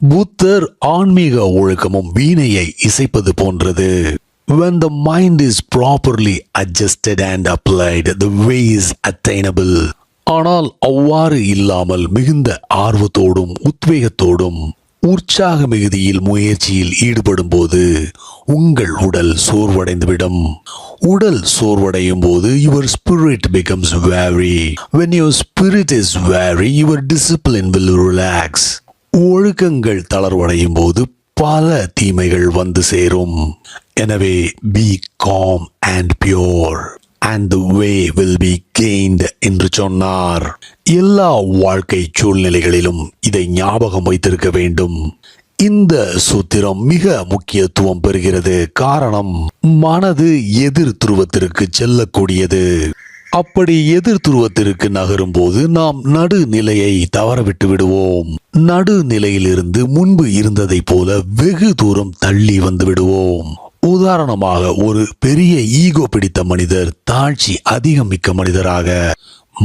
புத்தர் ஆன்மீக ஒழுக்கமும் வீணையை இசைப்பது போன்றது. When the mind is properly adjusted and applied, the way is attainable. ஆனால் அவ்வாறு இல்லாமல் மிகுந்த ஆர்வத்தோடும் உத்வேகத்தோடும் உற்சாக மிகுதியில் முயற்சியில் ஈடுபடும் போது உங்கள் உடல் சோர்வடைந்துவிடும். உடல் சோர்வடையும் போது your spirit becomes weary when your spirit is weary your discipline will relax ஒழுக்கங்கள் தளர்வடையும் போது பல தீமைகள் வந்து சேரும். எனவே be calm and pure and the way will be gained என்று சொன்னார். எல்லா வாழ்க்கை சூழ்நிலைகளிலும் இதை ஞாபகம் வைத்திருக்க வேண்டும். இந்த சூத்திரம் மிக முக்கியத்துவம் பெறுகிறது. காரணம் மனது எதிர் துருவத்திற்கு செல்லக்கூடியது. அப்படி எதிர் துருவத்திற்கு நகரும் போது நாம் நடுநிலையை தவறவிட்டு விடுவோம். நடுநிலையிலிருந்து முன்பு இருந்ததைப் போல வெகு தூரம் தள்ளி வந்து விடுவோம். உதாரணமாக ஒரு பெரிய ஈகோ பிடித்த மனிதர் தாழ்ச்சி அதிகம் மிக்க மனிதராக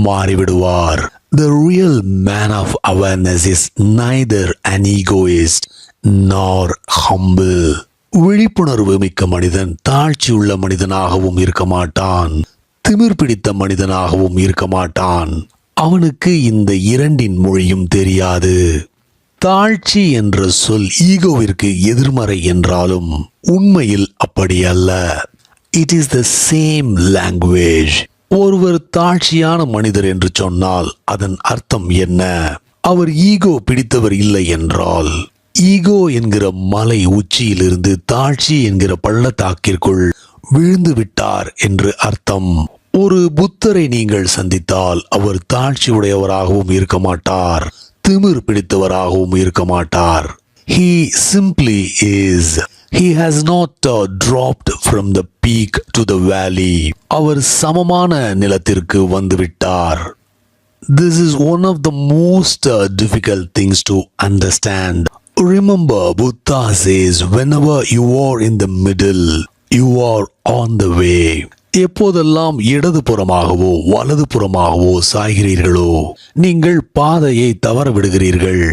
மாறிவிடுவார். The real man of awareness is neither an egoist nor humble விழிப்புணர்வு மிக்க மனிதன் தாழ்ச்சி உள்ள மனிதனாகவும் இருக்க மாட்டான். திமிர் பிடித்த மனிதனாகவும் இருக்க மாட்டான். அவனுக்கு இந்த இரண்டின் மொழியும் தெரியாது. தாழ்ச்சி என்ற சொல் ஈகோவிற்கு எதிர்மறை என்றாலும் உண்மையில் அப்படி அல்ல. It is the same language ஒருவர் தாழ்ச்சியான மனிதர் என்று சொன்னால் அதன் அர்த்தம் என்ன? அவர் ஈகோ பிடித்தவர் இல்லை என்றால் ஈகோ என்கிற மலை உச்சியிலிருந்து தாழ்ச்சி என்கிற பள்ளத்தாக்கிற்குள் விழுந்து விட்டார் என்று அர்த்தம். ஒரு புத்தரை நீங்கள் சந்தித்தால் அவர் தாழ்ச்சி உடையவராகவும் இருக்க மாட்டார் திமிர் பிடித்தவராகவும் இருக்க மாட்டார் he simply is he has not dropped from the peak to the valley அவர் சமமான நிலத்திற்கு வந்துவிட்டார் this is one of the most difficult things to understand remember Buddha says whenever you are in the middle you are on the way எப்போதெல்லாம் இடது புறமாகவோ வலது புறமாகவோ சாய்கிறீர்களோ நீங்கள் பாதையை தவற விடுகிறீர்கள்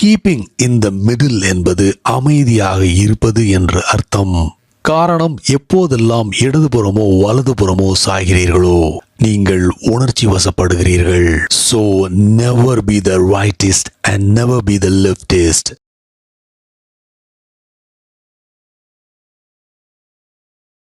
கீப்பிங் இன் த மிடில் என்பது அமைதியாக இருப்பது என்று அர்த்தம். காரணம் எப்போதெல்லாம் இடதுபுறமோ வலதுபுறமோ சாய்கிறீர்களோ நீங்கள் உணர்ச்சி வசப்படுகிறீர்கள். So never be the rightist and never be the leftist